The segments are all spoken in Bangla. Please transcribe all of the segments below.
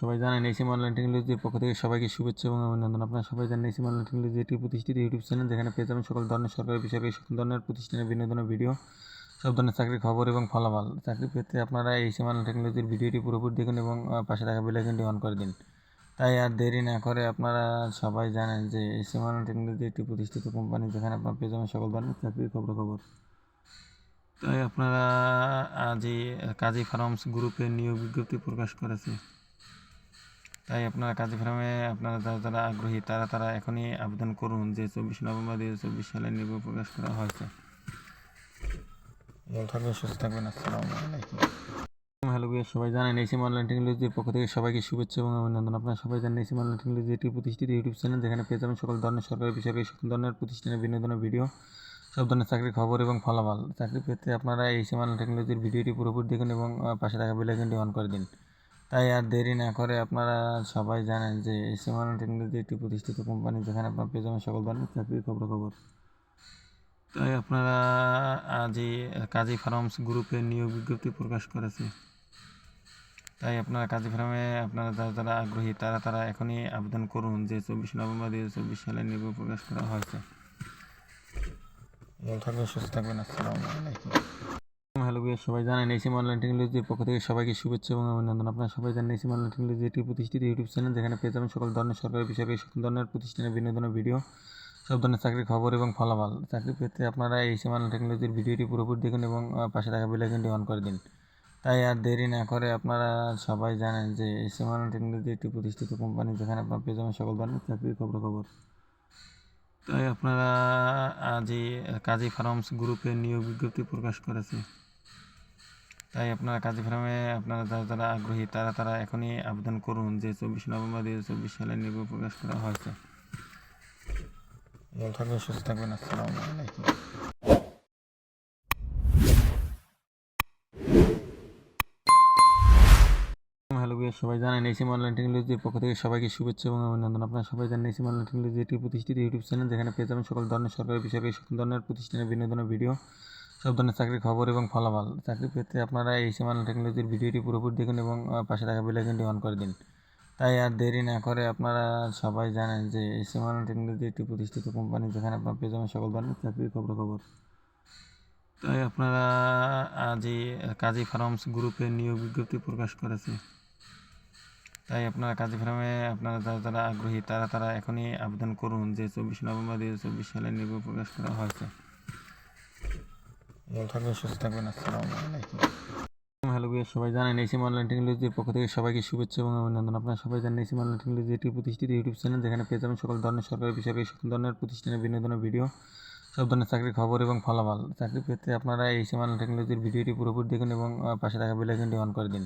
সবাই জানেন এসিম অনলাইন টেকনোলজির পক্ষ থেকে সবাইকে শুভেচ্ছা এবং অভিনন্দন। আপনারা সবাই জানেন এসিম অনলাইন টেকনোলজি এটি প্রতিষ্ঠিত ইউটিউব চ্যানেল যেখানে পেয়ে যাবেন সকল ধরনের সরকারি, বেসরকারি সকল ধরনের প্রতিষ্ঠানের বিনোদনের ভিডিও সব ধরনের চাকরির খবর এবং ফলাফল। চাকরি পেতে আপনারা এসিম অনলাইন টেকনোলজির ভিডিওটি পুরোপুরি দেখুন এবং পাশে থাকা বেলাইকনটি অন করে দিন। তাই আর দেরি না করে আপনারা সবাই জানেন যে এসিম অনলাইন টেকনোলজি একটি প্রতিষ্ঠিত কোম্পানি যেখানে আপনারা পেয়ে যাবেন সকল ধরনের চাকরির খবর খবর তাই আপনারা আজই কাজী ফার্মস গ্রুপে নিয়োগ বিজ্ঞপ্তি প্রকাশ করেছে তাই আপনারা কাজী আপনারা যারা যারা আগ্রহী, তারা তারা এখনই আবেদন করুন যে চব্বিশ নভেম্বর দুই চব্বিশ সালে নিয়োগ প্রকাশ করা হয়েছে। হ্যালো বিয়ার সবাই জানেন এসিম অনলাইন টেকনোলজির পক্ষ থেকে সবাইকে শুভেচ্ছা এবং অভিনন্দন। আপনারা সবাই জানেন এসিম অনলাইন টেকনোলজি এটি প্রতিষ্ঠিত ইউটিউব চ্যানেল, যেখানে পেয়ে যাবেন সকল ধরনের সরকারি, বেসরকারি, সকল ধরনের প্রতিষ্ঠানের বিনোদনের ভিডিও, সব ধরনের চাকরির খবর এবং ফলাফল। চাকরি পেতে আপনারা এই সীমান টেকনোলজির ভিডিওটি পুরোপুরি দেখুন এবং পাশে থাকা বেলাইকনটি অন করে দিন। তাই আর দেরি না করে আপনারা সবাই জানেন যে সীমান টেকনোলজি একটি প্রতিষ্ঠিত কোম্পানি যেখানে আপনার পেয়ে যাবেন সকল ধরনের চাকরির খবর খবর তাই আপনারা আজই কাজী ফার্মস গ্রুপে নিয়োগ বিজ্ঞপ্তি প্রকাশ করেছে। তাই আপনারা কাজী ফার্মে আপনারা যারা যারা আগ্রহী, তারা তারা এখনই আবেদন করুন যে চব্বিশ নভেম্বর দুই হাজার চব্বিশ সালে নিয়োগ প্রকাশ করা হয়েছে। ভালো থাকবেন, সুস্থ থাকবেন, আসসালামু আলাইকুম। হ্যালো বিয়ার সবাই জানেন এসিম অনলাইন টেকনোলজির পক্ষ থেকে সবাইকে শুভেচ্ছা এবং অভিনন্দন। আপনারা সবাই জানেন এসিম অনলাইন টেকনোলজি এটি প্রতিষ্ঠিত ইউটিউব চ্যানেল যেখানে পেয়ে যাবেন সকল ধরনের সরকারি বেসরকারি সকল ধরনের প্রতিষ্ঠানের বিনোদনের ভিডিও, সব ধরনের চাকরির খবর এবং ফলাফল। চাকরি পেতে আপনারা এসিম অনলাইন টেকনোলজির ভিডিওটি পুরোপুরি দেখুন এবং পাশে থাকা বেলাইকনটি অন করে দিন। তাই আর দেরি না করে আপনারা সবাই জানেন যে এসিম অনলাইন টেকনোলজি একটি প্রতিষ্ঠিত কোম্পানি যেখানে আপনারা পেয়ে যাবেন সকল ধরনের চাকরির খবর খবর তাই আপনারা আজই কাজী ফার্মস গ্রুপে নিয়োগ বিজ্ঞপ্তি প্রকাশ করেছে তাই আপনারা কাজী ফার্মে, আপনারা যারা যারা আগ্রহী, তারা তারা এখনই আবেদন করুন যে চব্বিশ নভেম্বর দুই হাজার চব্বিশ সালে নিয়োগ প্রকাশ করা হয়েছে। ভালো থাকবেন, সুস্থ থাকবেন, আসসালামু আলাইকুম। সবাই জানেন এসিম অনলাইন টেকনোলজির পক্ষ থেকে সবাইকে শুভেচ্ছা এবং অভিনন্দন। আপনারা সবাই জানেন এসিম অনলাইন টেকনোলজি এটি প্রতিষ্ঠিত ইউটিউব চ্যানেল, যেখানে পেয়ে যাবেন সকল ধরনের সরকারি, বেসরকারি, সকল ধরনের প্রতিষ্ঠানের বিনোদনের ভিডিও। সব ধরনের চাকরির খবর এবং ফলাফল। চাকরি পেতে আপনারা এই অনলাইন টেকনোলজির ভিডিওটি পুরোপুরি দেখুন এবং পাশে থাকা বেলাইকনটি অন করে দিন। তাই আর দেরি না করে আপনারা সবাই জানেন যে এই অনলাইন টেকনোলজি একটি প্রতিষ্ঠিত কোম্পানি যেখানে আপনার পেয়ে যাবেন সকল ধরনের চাকরির খবর খবর তাই আপনারা আজই কাজী ফার্মস গ্রুপে নিয়োগ বিজ্ঞপ্তি প্রকাশ করেছে, তাই আপনারা কাজী ফার্মে আপনারা যারা যারা আগ্রহী, তারা তারা এখনই আবেদন করুন যে চব্বিশ নভেম্বর দুই হাজার চব্বিশ সালে নিয়োগ প্রকাশ করা হয়েছে। হ্যালো বিয়ার সবাই জানেন এসিম অনলাইন টেকনোলজির পক্ষ থেকে সবাইকে শুভেচ্ছা এবং অভিনন্দন। আপনারা সবাই জানেন এসিম অনলাইন টেকনোলজি এটি প্রতিষ্ঠিত ইউটিউব চ্যানেল যেখানে পেয়ে যাবেন সকল ধরনের সরকারি, বেসরকারি, সকল ধরনের প্রতিষ্ঠানের বিনোদনের ভিডিও, সব ধরনের চাকরির খবর এবং ফলাফল। চাকরি পেতে আপনারা এসিম অনলাইন টেকনোলজির ভিডিওটি পুরোপুরি দেখুন এবং পাশে থাকা বেলাইকনটি অন করে দিন।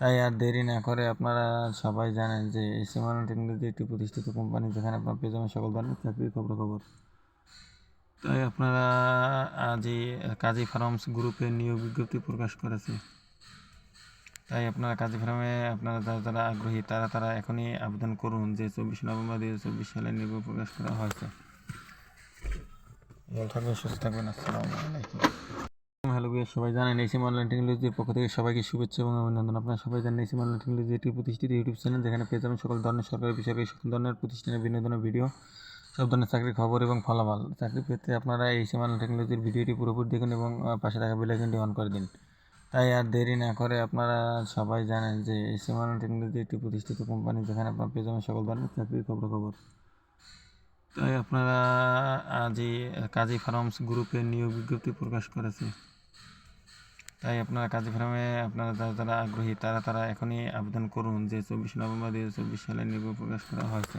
তাই আর দেরি না করে আপনারা সবাই জানেন যে এসিম অনলাইন টেকনোলজি একটি প্রতিষ্ঠিত কোম্পানি যেখানে আপনারা পেয়ে যাবেন সকল ধরনের চাকরির খবর খবর তাই আপনারা আজই কাজী ফার্মস গ্রুপে নিয়োগ বিজ্ঞপ্তি প্রকাশ করেছে, তাই আপনারা কাজী ফার্মে আপনারা যারা যারা আগ্রহী, তারা তারা এখনই আবেদন করুন যে চব্বিশ নভেম্বর দুই হাজার চব্বিশ সালে নিয়োগ প্রকাশ করা হয়েছে। হ্যালো বিয়ার সবাই জানেন এসিম অনলাইন টেকনোলজির পক্ষ থেকে সবাইকে শুভেচ্ছা এবং অভিনন্দন। আপনারা সবাই জানেন এসিম অনলাইন টেকনোলজি এটি প্রতিষ্ঠিত ইউটিউব চ্যানেল যেখানে পেয়ে যাবেন সকল ধরনের সরকারি, বেসরকারি সকল ধরনের প্রতিষ্ঠানের বিনোদনের ভিডিও। সব ধরনের চাকরির খবর এবং ফলাফল। চাকরি পেতে আপনারা এই অনলাইন টেকনোলজির ভিডিওটি পুরোপুরি দেখুন এবং পাশে থাকা বেলাইকনটি অন করে দিন। তাই আর দেরি না করে আপনারা সবাই জানেন যে, এই অনলাইন টেকনোলজি একটি প্রতিষ্ঠিত কোম্পানি যেখানে আপনারা পেয়ে যাবেন সকল ধরনের চাকরির খবর খবর তাই আপনারা আজই কাজী ফার্মস গ্রুপে নিয়োগ বিজ্ঞপ্তি প্রকাশ করেছে। তাই আপনারা কাজী ফার্মে আপনারা যারা যারা আগ্রহী, তারা তারা এখনই আবেদন করুন যে, চব্বিশ নভেম্বর দু হাজার চব্বিশ সালে নিয়োগ প্রকাশ করা হয়েছে।